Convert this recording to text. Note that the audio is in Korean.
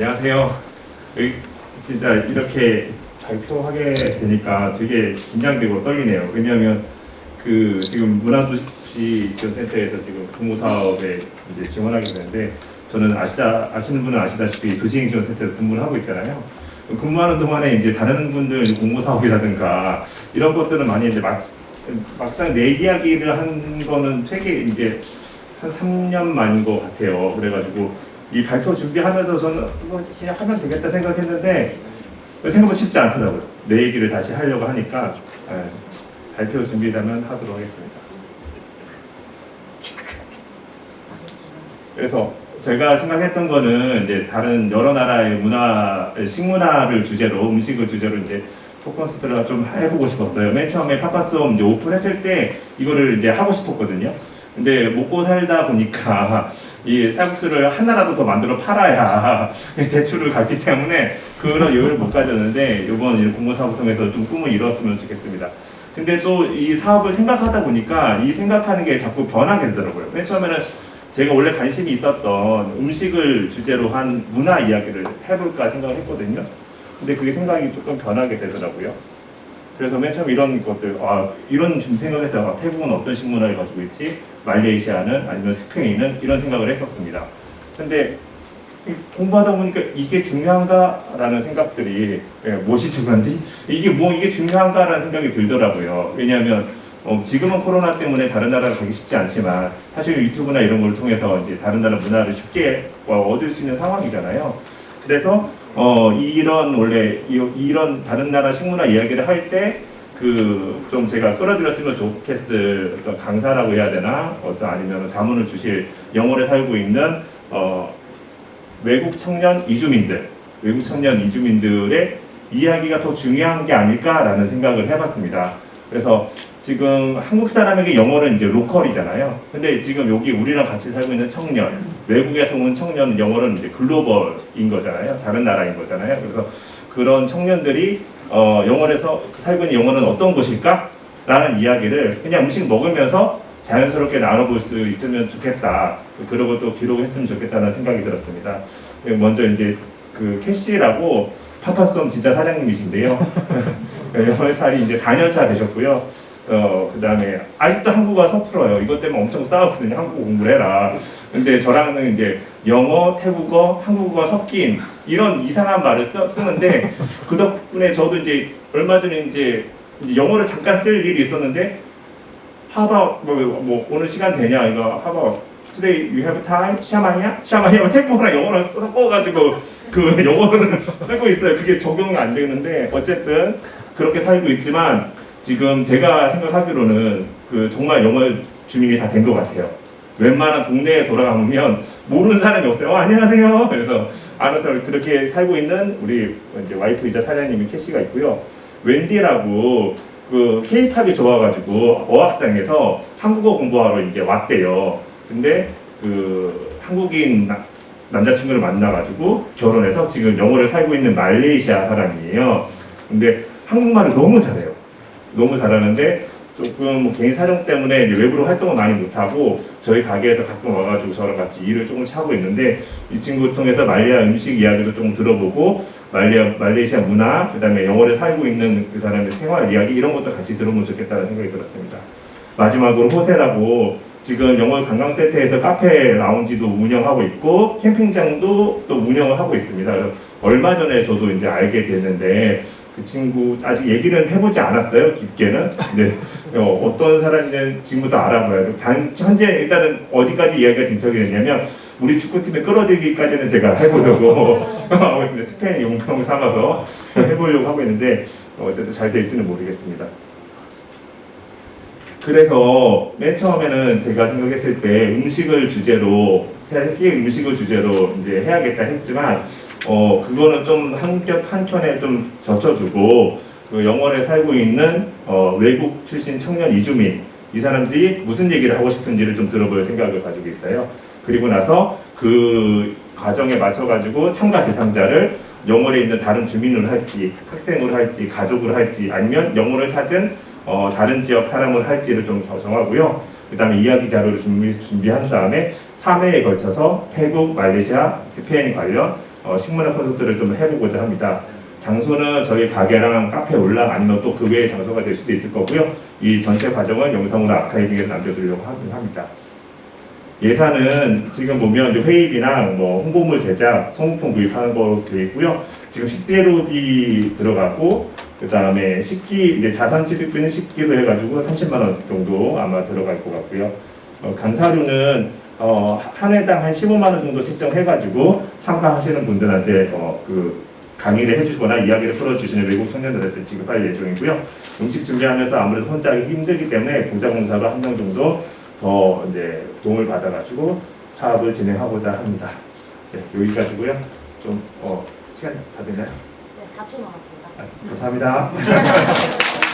안녕하세요. 진짜 이렇게 발표하게 되니까 되게 긴장되고 떨리네요. 왜냐하면 그 지금 문화도시 지원센터에서 지금 공모 사업에 이제 지원하게 되는데 저는 아시다 아시는 분은 아시다시피 도시행 지원센터에서 근무를 하고 있잖아요. 근무하는 동안에 이제 다른 분들 공모 사업이라든가 이런 것들은 많이 이제 막 막상 내 이야기를 한 거는 되게 이제 한 3년 만인 것 같아요. 그래가지고 이 발표 준비하면서 저는 이거 그냥 하면 되겠다 생각했는데 생각보다 쉽지 않더라고요. 내 얘기를 다시 하려고 하니까 예, 발표 준비라면 하도록 하겠습니다. 그래서 제가 생각했던 거는 이제 다른 여러 나라의 문화, 식문화를 주제로 음식을 주제로 이제 토크콘서트를 좀 해보고 싶었어요. 맨 처음에 파파스홈 오픈했을 때 이거를 이제 하고 싶었거든요. 근데 먹고 살다 보니까 이 쌀국수를 하나라도 더 만들어 팔아야 대출을 갚기 때문에 그런 여유를 못 가졌는데 이번 공모 사업을 통해서 좀 꿈을 이뤘으면 좋겠습니다. 근데 또 이 사업을 생각하다 보니까 이 생각하는 게 자꾸 변하게 되더라고요. 맨 처음에는 제가 원래 관심이 있었던 음식을 주제로 한 문화 이야기를 해볼까 생각을 했거든요. 근데 그게 생각이 조금 변하게 되더라고요. 그래서 맨 처음 이런 것들, 아, 이런 좀 생각했어요. 아, 태국은 어떤 식문화를 가지고 있지? 말레이시아는 아니면 스페인은 이런 생각을 했었습니다. 근데 이 공부하다 보니까 이게 중요한가라는 생각들이 예, 무엇이 중요한지 이게 뭐 이게 중요한가라는 생각이 들더라고요. 왜냐하면 어, 지금은 코로나 때문에 다른 나라 가기 쉽지 않지만 사실 유튜브나 이런 걸 통해서 이제 다른 나라 문화를 쉽게 어, 얻을 수 있는 상황이잖아요. 그래서 어, 이런 원래 이, 이런 다른 나라 식문화 이야기를 할때 그 좀 제가 끌어들였으면 좋겠을 어떤 강사라고 해야 되나 어떤 아니면 자문을 주실 영어를 살고 있는 어, 외국 청년 이주민들 외국 청년 이주민들의 이야기가 더 중요한 게 아닐까라는 생각을 해봤습니다. 그래서 지금 한국 사람에게 영어는 이제 로컬이잖아요. 근데 지금 여기 우리랑 같이 살고 있는 청년, 외국에서 온 청년 영어는 이제 글로벌인 거잖아요. 다른 나라인 거잖아요. 그래서 그런 청년들이 어, 영어에서 살고 있는 영어는 어떤 곳일까? 라는 이야기를 그냥 음식 먹으면서 자연스럽게 나눠볼 수 있으면 좋겠다. 그러고 또 기록했으면 좋겠다는 생각이 들었습니다. 먼저 이제 그 캐시라고 파파솜 진짜 사장님이신데요. 영월 살이 이제 4년차 되셨고요. 어, 그 다음에 아직도 한국어가 서툴어요. 이것 때문에 엄청 싸웠거든요. 한국어 공부를 해라. 근데 저랑은 이제 영어, 태국어, 한국어가 섞인 이런 이상한 말을 써, 쓰는데 그 덕분에 저도 이제 얼마 전에 이제 영어를 잠깐 쓸 일이 있었는데 하바 뭐, 뭐 오늘 시간 되냐 이거 하바 today you have time 샤마냐 샤마냐 뭐 태국어랑 영어를 섞어가지고 그 영어는 쓰고 있어요. 그게 적용이 안 되는데 어쨌든 그렇게 살고 있지만 지금 제가 생각하기로는 그 정말 영어 주민이 다 된 것 같아요. 웬만한 동네에 돌아가면 모르는 사람이 없어요. 어, 안녕하세요. 그래서 알아서 그렇게 살고 있는 우리 이제 와이프이자 사장님이 캐시가 있고요. 웬디라고 그 K-팝이 좋아가지고 어학당에서 한국어 공부하러 이제 왔대요. 근데 그 한국인 나- 남자친구를 만나가지고 결혼해서 지금 영어를 살고 있는 말레이시아 사람이에요. 근데 한국말을 너무 잘해요. 너무 잘하는데 조금 뭐 개인 사정 때문에 외부로 활동을 많이 못하고 저희 가게에서 가끔 와가지고 저랑 같이 일을 조금 하고 있는데 이 친구를 통해서 말레이아 음식 이야기도 조금 들어보고 말레이아, 말레이시아 문화 그다음에 영어를 살고 있는 그 사람의 생활 이야기 이런 것도 같이 들어보면 좋겠다는 생각이 들었습니다. 마지막으로 호세라고 지금 영월 관광센터에서 카페 라운지도 운영하고 있고 캠핑장도 또 운영을 하고 있습니다. 얼마 전에 저도 이제 알게 됐는데 그 친구 아직 얘기는 해보지 않았어요 깊게는. 근데 어, 어떤 사람인지 지금부터 알아봐야 돼. 단 현재 일단은 어디까지 이야기가 진척이 됐냐면 우리 축구팀에 끌어들이기까지는 제가 해보려고 하고 있습니다. 스페인 용병 삼아서 해보려고 하고 있는데 어, 어쨌든 잘 될지는 모르겠습니다. 그래서 맨 처음에는 제가 생각했을 때 음식을 주제로 세계 음식을 주제로 이제 해야겠다 했지만 어 그거는 좀 한겹 한켠에 좀 젖혀두고 그 영월에 살고 있는 어, 외국 출신 청년 이주민 이 사람들이 무슨 얘기를 하고 싶은지를 좀 들어볼 생각을 가지고 있어요. 그리고 나서 그 과정에 맞춰가지고 참가 대상자를 영월에 있는 다른 주민으로 할지 학생으로 할지 가족으로 할지 아니면 영월을 찾은 어, 다른 지역 사람을 할지를 좀 정하고요. 그 다음에 이야기 자료를 준비, 준비한 다음에 3회에 걸쳐서 태국, 말레이시아, 스페인 관련 어, 식문화 콘서트를 좀 해보고자 합니다. 장소는 저희 가게랑 카페 올라 아니면 또 그 외의 장소가 될 수도 있을 거고요. 이 전체 과정은 영상으로 아카이빙에 남겨두려고 하- 합니다. 예산은 지금 보면 이제 회의비랑 뭐 홍보물 제작, 소모품 구입하는 거 되어 있고요. 지금 식재료비 들어가고 그 다음에 식기 이제 자산 취득비는 식기로 해가지고 30만 원 정도 아마 들어갈 것 같고요. 어, 강사료는 어, 한 해당 한 15만 원 정도 책정해가지고 참가하시는 분들한테 어, 그 강의를 해주시거나 이야기를 풀어주시는 외국 청년들한테 지급할 예정이고요. 음식 준비하면서 아무래도 혼자 하기 힘들기 때문에 보자공사로 한명 정도 더 이제 도움을 받아가지고 사업을 진행하고자 합니다. 네, 여기까지고요. 좀 어, 시간 다 됐나요? 네, 4초 남았습니다. 아, 감사합니다.